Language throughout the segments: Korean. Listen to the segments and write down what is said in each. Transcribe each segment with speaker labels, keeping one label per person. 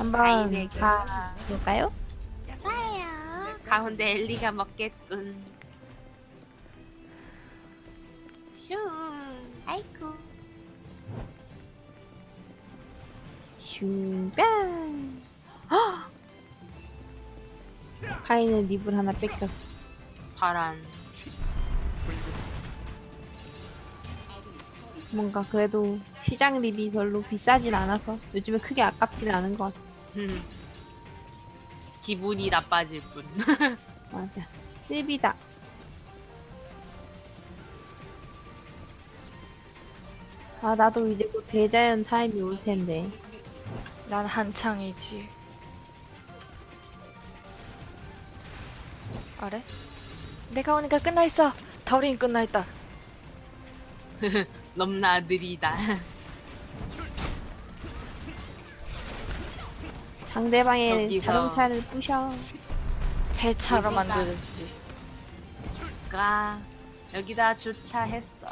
Speaker 1: 한번. 가볼까요?
Speaker 2: 좋아요.
Speaker 3: 가운데 엘리가 먹겠군. 슝.
Speaker 2: 아이쿠.
Speaker 1: 슝뿅 헉! 카이는 립을 하나 뺏겼어
Speaker 3: 잘한.
Speaker 1: 뭔가 그래도 시장 립이 별로 비싸진 않아서 요즘에 크게 아깝진 않은 것 같아
Speaker 3: 음. 기분이 나빠질 뿐.
Speaker 1: 맞아 슬비다 아 나도 이제 곧 대자연 타임이 올 텐데
Speaker 4: 난 한창이지. 아래? 내가 오니까 끝나 있어. 다우린 끝나 있다.
Speaker 3: 넘나 느리다.
Speaker 1: 상대방의
Speaker 3: 여기서.
Speaker 1: 자동차를 부셔
Speaker 4: 배차로. 만들지.
Speaker 3: 가 여기다 주차했어.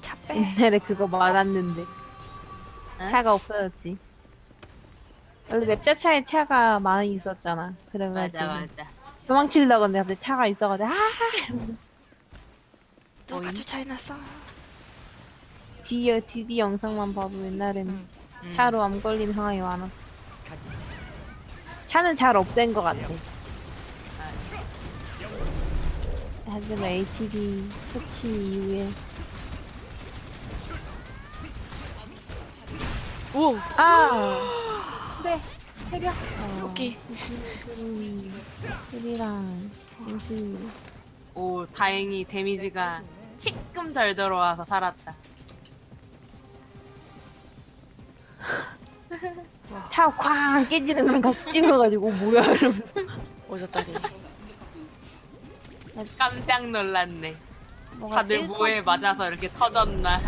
Speaker 4: 차 빼.
Speaker 1: 옛날에 그거 많았는데
Speaker 3: 응?
Speaker 1: 차가 없어졌지 원래 맵자차에 차가 많이 있었잖아 그래가지고
Speaker 3: 맞아 맞아.
Speaker 1: 도망치려고 근데 갑자기 차가 있어가지고 아
Speaker 4: 누가
Speaker 3: 어이?
Speaker 4: 주차해놨어?
Speaker 1: 뒤에 뒤뒤 영상만 봐도 옛날에는
Speaker 4: 응.
Speaker 3: 음.
Speaker 1: 차로 암 걸린 상황이 많아 차는 잘 없앤 것 같아 하지만 HD 터치 이후에
Speaker 4: 오!
Speaker 1: 아 그래 체력
Speaker 4: 오케이.
Speaker 1: 소리랑 무슨
Speaker 3: 오 다행히 데미지가 조금 덜 들어와서 살았다.
Speaker 1: 타쾅 깨지는 거랑 같이 찍어가지고 뭐야 이러면서
Speaker 4: 오졌다리.
Speaker 3: 깜짝 놀랐네.
Speaker 1: 뭐가
Speaker 3: 다들
Speaker 1: 찔
Speaker 3: 뭐에
Speaker 1: 것
Speaker 3: 맞아서 이렇게 터졌나.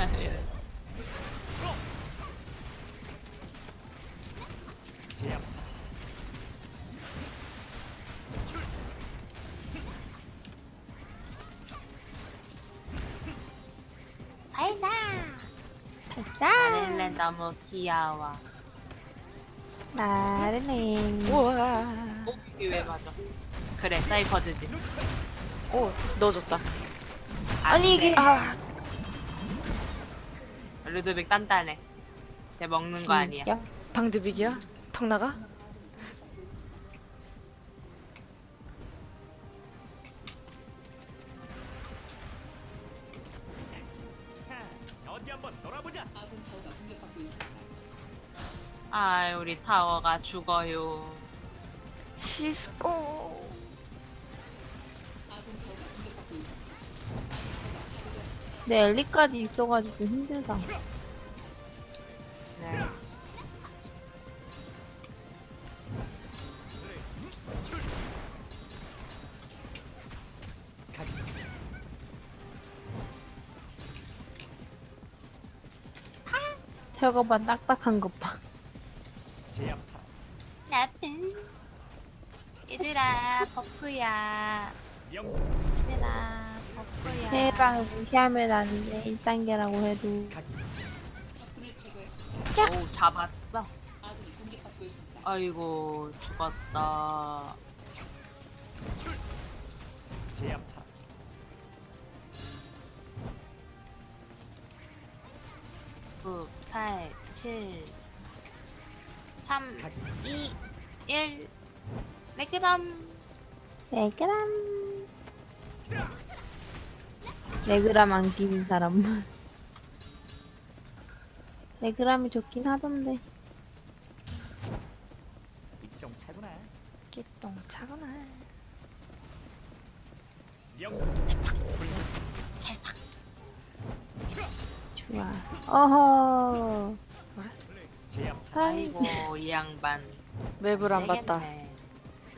Speaker 2: 발사.
Speaker 1: 같아.
Speaker 3: 마릴렌 너무 귀여워.
Speaker 1: 나르네
Speaker 4: 우와.
Speaker 3: 오, 이왜 맞아? 그래, 사이퍼즈지.
Speaker 4: 오, 넣어줬다.
Speaker 1: 아니 이게
Speaker 4: 아,
Speaker 3: 루드빅 단단해. 쟤 먹는 거 아니야.
Speaker 4: 방드빅이야? 턱 나가?
Speaker 5: 어디 한번 놀아보자.
Speaker 3: 아, 우리 타워가 죽어요.
Speaker 4: 시스코.
Speaker 1: 내 엘리까지 있어가지고 힘들다
Speaker 3: 네.
Speaker 1: 저거 봐 딱딱한 것 봐
Speaker 3: 버프야.
Speaker 5: 영.
Speaker 3: 얘들아, 버프야.
Speaker 1: 해방을 무시하면 안 돼 1단계라고 해도
Speaker 3: 오, 잡았어. 아이고, 죽었다.
Speaker 5: 제압파.
Speaker 3: 구, 팔, 칠, 삼, 이, 일.
Speaker 1: 네 그람 네 그람 안 끼는 사람 네 그람이 좋긴 하던데
Speaker 5: 입정차구나.
Speaker 4: 끼똥 차구나.
Speaker 5: 영.
Speaker 1: 좋아 어허. 아이
Speaker 3: 아이고, 이 양반.
Speaker 4: 맵을 안 봤다.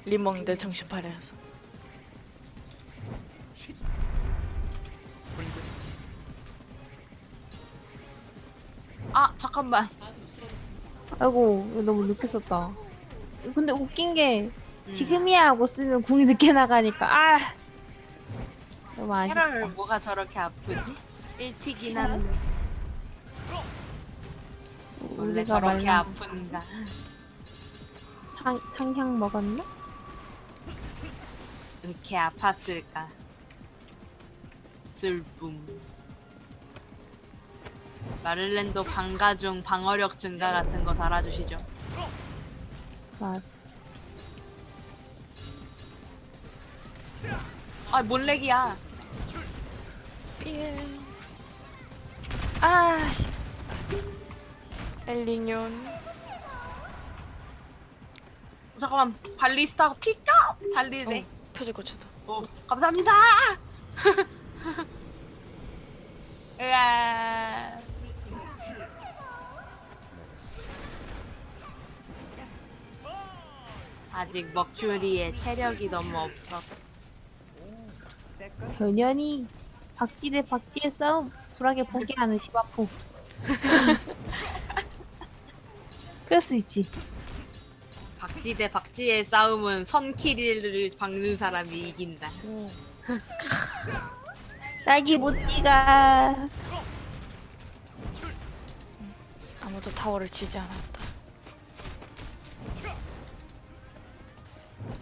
Speaker 4: 림 먹는데 정신 팔려서.
Speaker 3: 아, 잠깐만.
Speaker 1: 아이고 이거 너무 늦게 썼다 근데 웃긴 게
Speaker 3: 음.
Speaker 1: 지금이야 하고 쓰면 궁이 늦게 나가니까 아 너무 아쉽다
Speaker 3: 캐럴 뭐가 저렇게 아프지? 1틱이긴 한데 원래
Speaker 1: 우리가
Speaker 3: 저렇게 아픈가
Speaker 1: 상, 상향 먹었나?
Speaker 3: 이렇게 아팠을까? 슬픔. 마를렌도 방가 중 방어력 증가 같은 거 달아주시죠.
Speaker 1: 맞.
Speaker 3: 아, 뭔 렉이야.
Speaker 4: 삐에. 아씨. 엘리뇽.
Speaker 3: 잠깐만, 발리스타 피카! 발리네.
Speaker 4: 어, 표지 고쳐다.
Speaker 3: 오, 감사합니다! 으아. 아직 먹큐리의 체력이 너무 없어.
Speaker 1: 변현이 박쥐 대 박쥐의 싸움 쿨하게 포기하는 시바포. 그럴 수 있지.
Speaker 3: 박쥐 대 박쥐의 싸움은 선키리를 박는 사람이 이긴다.
Speaker 1: 딸기 모찌가
Speaker 4: 아무도 타워를 치지 않았다.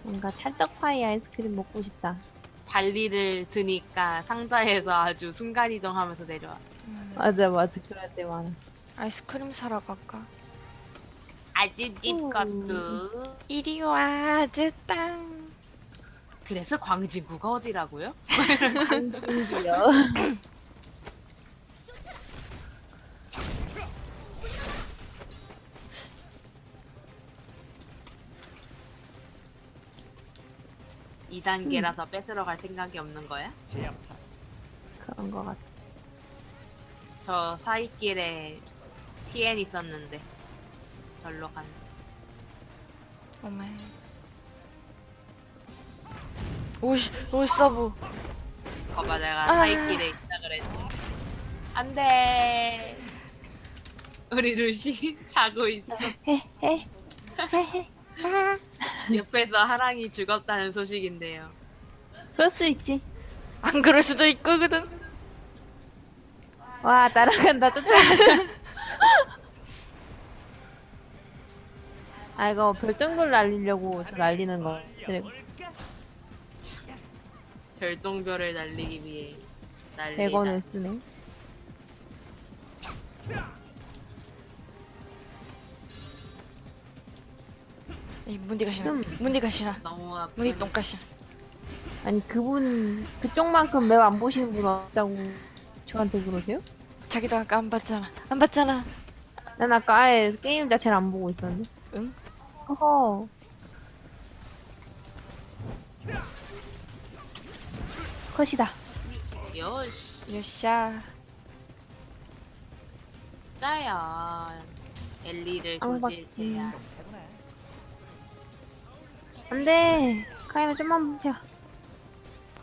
Speaker 1: 뭔가 찰떡파이 아이스크림 먹고 싶다.
Speaker 3: 발리를 드니까 상자에서 아주 순간이동하면서 내려와.
Speaker 1: 맞아 맞아 그럴 때 많아.
Speaker 4: 아이스크림 사러 갈까?
Speaker 3: 아주 집
Speaker 1: 음.
Speaker 3: 것도.
Speaker 4: 이리 와, 즈땅.
Speaker 3: 그래서 광진구가 어디라고요?
Speaker 1: 한국이요.
Speaker 3: 이 2단계라서 뺏으러 갈 생각이 없는 거야?
Speaker 5: 제압타.
Speaker 1: 그런 거 같아.
Speaker 3: 저 사이길에 TN 있었는데 절로 간.
Speaker 4: 어메. 오씨, 서브.
Speaker 3: 거봐 내가
Speaker 4: 아.
Speaker 3: 사이길에 있다 그랬지. 안돼. 우리 루시 자고 있어. 옆에서 하랑이 죽었다는 소식인데요.
Speaker 1: 그럴 수 있지.
Speaker 4: 안 그럴 수도 있거든.
Speaker 1: 와 따라간다 쫓아가자. 아 이거 별똥별 날리려고 저 날리는 거. 드래곤.
Speaker 3: 별똥별을 날리기 위해 날리다.
Speaker 1: 100원을 쓰네.
Speaker 4: 이 문디가 싫어.
Speaker 1: 음.
Speaker 4: 문디가 싫어.
Speaker 3: 너무 아픈.
Speaker 4: 문디 똥가시.
Speaker 1: 아니 그분 그쪽만큼 맵안 보시는 분 없다고 저한테 그러세요?
Speaker 4: 자기도 아까 안 봤잖아. 안 봤잖아.
Speaker 1: 난 아까 아예 게임 자체를 안 보고 있었는데.
Speaker 4: 응?
Speaker 1: 허허. 컷이다.
Speaker 3: 요시
Speaker 4: 여샤.
Speaker 3: 짜야. 엘리를. 조질제야.
Speaker 5: 차구나.
Speaker 1: 안돼. 카이나 좀만 버텨.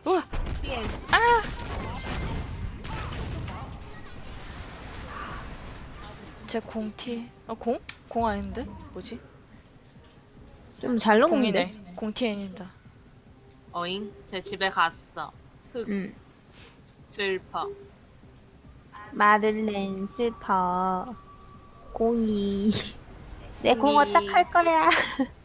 Speaker 4: 우와.
Speaker 3: 피해.
Speaker 4: 제 공티. 어 공? 공 아닌데? 뭐지?
Speaker 1: 좀잘 녹는데.
Speaker 4: 공이네. 공티엔이다.
Speaker 3: 어잉? 제 집에 갔어. 흑
Speaker 1: 응.
Speaker 3: 슬퍼.
Speaker 1: 마를렌 슬퍼. 공이. 내공
Speaker 3: 공이.
Speaker 1: 어떡할 거야.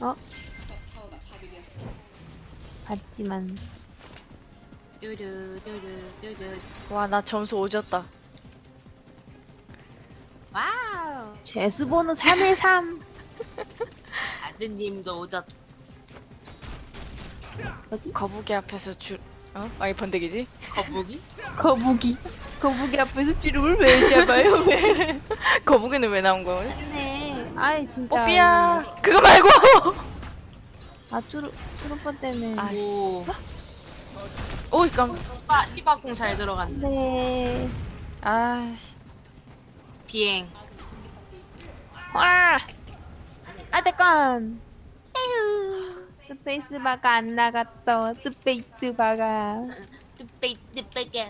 Speaker 1: 어? 봤지만
Speaker 3: 뚜루뚜루뚜루.
Speaker 4: 와 나 점수 오졌다.
Speaker 3: 와우.
Speaker 1: 죄수번호 3의 3.
Speaker 3: 아드님도 오졌.
Speaker 1: 어디?
Speaker 4: 거북이 앞에서 줄. 어? 아이 번데기지?
Speaker 3: 거북이?
Speaker 1: 거북이. 거북이 앞에서 주름을 왜 잡아요? 왜?
Speaker 4: 거북이는 왜 나온 거야?
Speaker 1: 네. 아이 진짜.
Speaker 4: 뽀삐야. 그거 말고.
Speaker 1: 아 쭈루 쭈루빠 때문에.
Speaker 4: 아,
Speaker 3: 오.
Speaker 4: 오이 깜.
Speaker 3: 시바, 시바공 잘 들어간다.
Speaker 1: 네.
Speaker 4: 아씨.
Speaker 3: 비행.
Speaker 1: 와. 아 잠깐. 에휴. 스페이스바가 안 나갔어. 스페이스바가.
Speaker 3: 뚜빼 뚜빼가.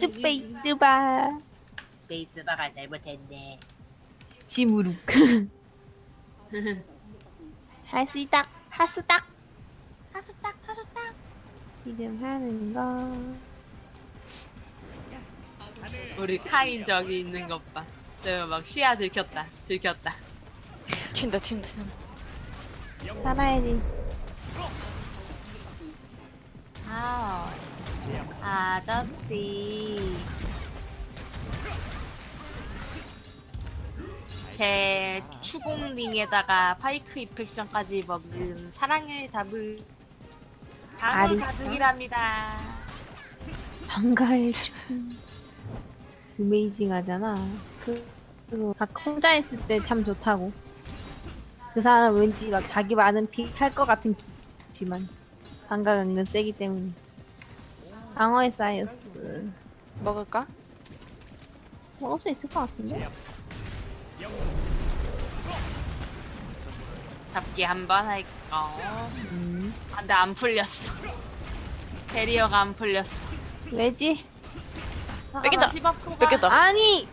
Speaker 1: 스페이스바.
Speaker 3: 베이스바가 잘못했네.
Speaker 1: 지무룩. 할수 있다. 하수딱.
Speaker 2: 하수딱 하수딱
Speaker 1: 지금 하는 거.
Speaker 3: 우리 카인 저기 있는 것 봐. 저 막 시야 들켰다. 들켰다.
Speaker 4: 튄다 튄다 튄다.
Speaker 1: 살아야지.
Speaker 3: 아, 아저씨. 제 추공링에다가 파이크 이펙션까지 먹은 사랑의 답은 방어
Speaker 1: 아리스?
Speaker 3: 가득이랍니다.
Speaker 1: 방가의 춤. 어메이징 하잖아. 그, 그거 각 혼자 있을 때 참 좋다고. 그 사람 왠지 막 자기 많은 픽할것 같은 지만 방가가 은근 세기 때문에. 방어의 사이어스.
Speaker 4: 먹을까?
Speaker 1: 먹을 수 있을 것 같은데?
Speaker 3: 잡기 한 번 할까?
Speaker 1: 음.
Speaker 3: 아, 근데 안 풀렸어. 캐리어가 안 풀렸어.
Speaker 1: 왜지?
Speaker 4: 뺏긴다.
Speaker 3: 15%가
Speaker 4: 뺏겼다.
Speaker 1: 아니!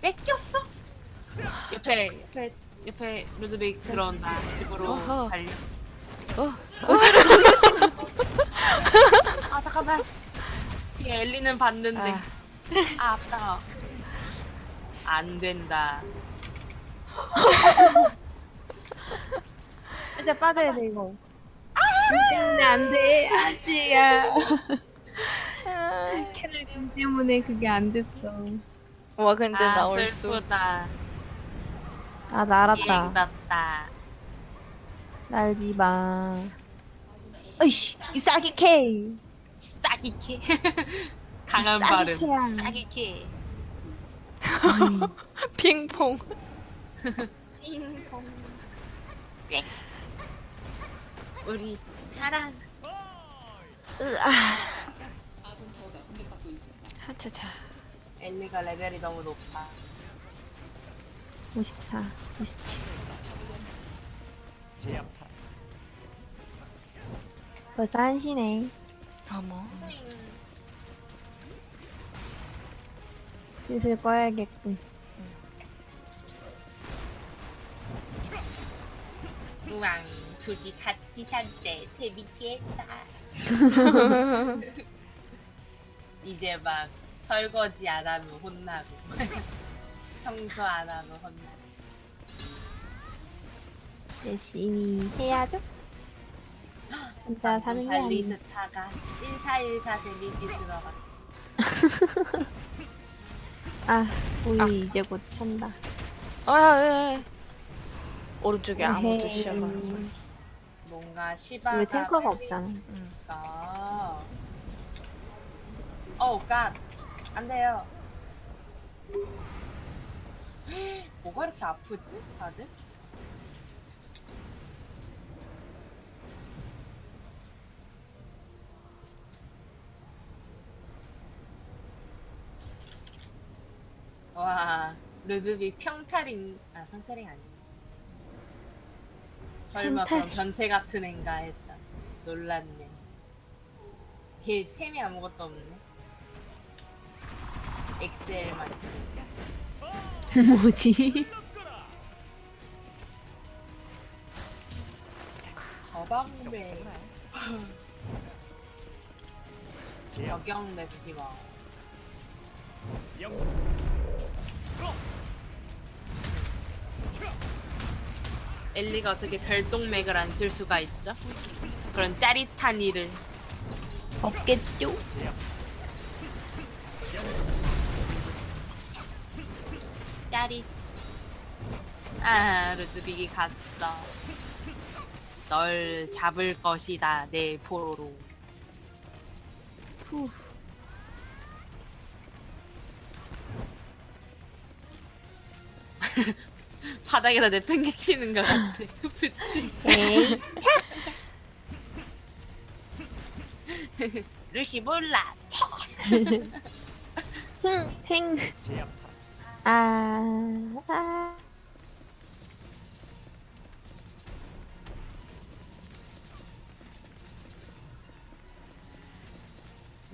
Speaker 3: 뺏겼어? 옆에 옆에 옆에 루드빅 들어온다. 집으로
Speaker 4: 어허.
Speaker 3: 달려.
Speaker 4: 어.
Speaker 3: 아 잠깐만. 뒤에 엘리는 봤는데.
Speaker 4: 아.
Speaker 3: 아, 아프다. 안 된다.
Speaker 1: 이제 빠져야 돼, 이거. 때문에 안 돼, 아지야. 캐롤린 때문에 그게 안 됐어.
Speaker 4: 와 근데
Speaker 3: 아,
Speaker 4: 나올 수.
Speaker 3: 슬프다.
Speaker 1: 아, 나
Speaker 3: 비행
Speaker 1: 알았다.
Speaker 3: 났다.
Speaker 1: 날지 마. 어이씨, 이 싸기 K.
Speaker 3: 싸기캐. 강한
Speaker 1: 싸기
Speaker 3: 발음. 싸기캐.
Speaker 1: 아니,
Speaker 4: 핑퐁.
Speaker 3: 핑퐁. 꽥. 우리 사랑.
Speaker 1: 으아.
Speaker 4: 하차차.
Speaker 3: 엘리가 레벨이 너무 높아.
Speaker 1: 54, 57.
Speaker 5: 제압하라.
Speaker 1: 벌써 한시네.
Speaker 4: 어머.
Speaker 1: 슬슬 꺼야겠군.
Speaker 3: 우왕, 둘이 같이 산대. 재밌겠다. 이제 막 설거지 안 하면 혼나고. 청소 안 하면 혼나고.
Speaker 1: 열심히 해야죠. 진짜 사는 게 아니야.
Speaker 3: 발리스타가 1414 데미지 들어가.
Speaker 1: 아, 우리
Speaker 4: 아.
Speaker 1: 이제 곧 찬다.
Speaker 4: 아, 예, 예. 오른쪽에 아무도
Speaker 1: 에헤이.
Speaker 4: 시야가.
Speaker 3: 뭔가 시바가
Speaker 1: 우리 탱커가 없잖아.
Speaker 4: 응.
Speaker 3: 아. 어우, 갓. 안 돼요. 뭐가 이렇게 아프지? 다들? 와, 루드빅 평타링, 아, 평타링 아니네. 설마 그럼. 변태 같은 앤가 했다. 놀랐네. 걔 템이 아무것도 없네. 엑셀만.
Speaker 1: 뭐지?
Speaker 3: 적용 맥시멈.
Speaker 5: 영
Speaker 3: 엘리가 어떻게 별똥맥을 안 쓸 수가 있죠? 그런 짜릿한 일을.
Speaker 1: 없겠죠?
Speaker 3: 짜릿. 아, 루드빅이 갔어. 널 잡을 것이다, 내 포로로.
Speaker 1: 후.
Speaker 3: 바닥에다 내팽개치는 것 같아.
Speaker 1: 에이.
Speaker 3: 루시 몰라.
Speaker 1: 흥, 행.
Speaker 5: 제압하라.
Speaker 1: 아, 아.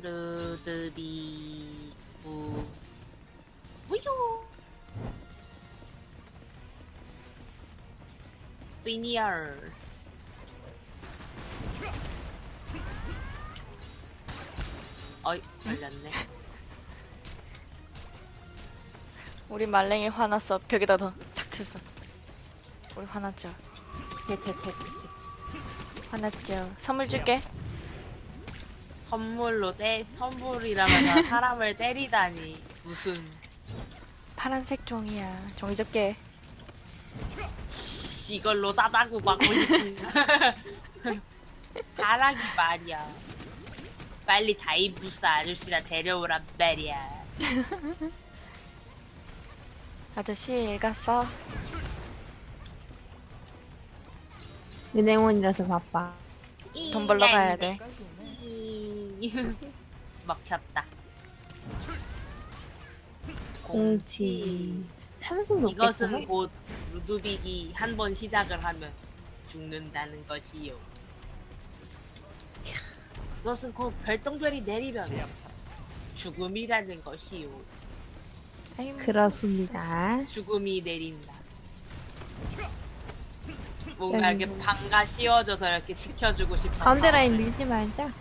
Speaker 3: 루드비 우 우유. 피니어 어이 걸렸네
Speaker 4: 우리 말랭이 화났어. 벽에다 더탁 했어. 우리 화났죠.
Speaker 3: 테테테테테.
Speaker 4: 화났죠. 선물 줄게.
Speaker 3: 선물로 때 선물이라면서 사람을 때리다니 무슨
Speaker 4: 파란색 종이야. 종이 접게.
Speaker 3: 이걸로 싸다구 받고 싶은 하라기 말이야. 빨리 다이부스 아저씨나 데려오란 말이야.
Speaker 4: 아저씨 일 갔어.
Speaker 1: 은행원이라서 바빠.
Speaker 4: 돈 벌러 가야 돼.
Speaker 3: 먹혔다.
Speaker 1: 공치. 삼성 높겠구나.
Speaker 3: 이것은 곧 루드빅이 한 번 시작을 하면 죽는다는 것이요. 이것은 곧 별똥별이 내리면 죽음이라는 것이요.
Speaker 4: 아임,
Speaker 1: 그렇습니다.
Speaker 3: 죽음이 내린다. 뭔가 이렇게 방가 씌워져서 이렇게 지켜주고 싶어.
Speaker 1: 가운데 라인 밀지 말자.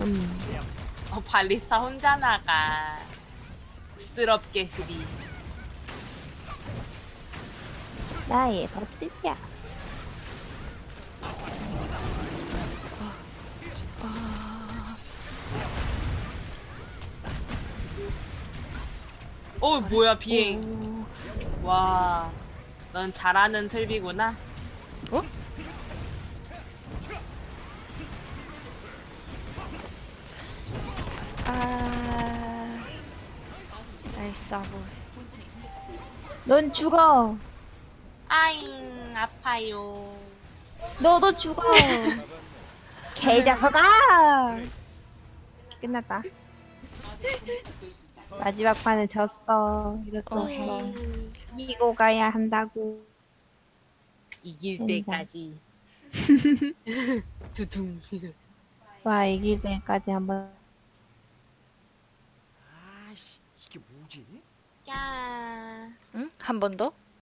Speaker 1: 음.
Speaker 3: 어, 발리스타 혼자 나가. 스럽게 시리.
Speaker 1: 나의 버티야.
Speaker 3: 어, 뭐야, 비행. 와, 넌 잘하는 틀비구나.
Speaker 4: 어? 아, 나이스 아보.
Speaker 1: 넌 죽어.
Speaker 3: 아잉, 아파요.
Speaker 1: 너도 죽어. 개자석아. 끝났다. 마지막 판을 졌어. 이렇게
Speaker 4: 어.
Speaker 1: 해. 이기고 가야 한다고.
Speaker 3: 이길. 때까지. 두둥.
Speaker 1: 와 이길 때까지 한번.
Speaker 5: 아씨 이게 뭐지?
Speaker 3: 야.
Speaker 4: 응? 한 번 더?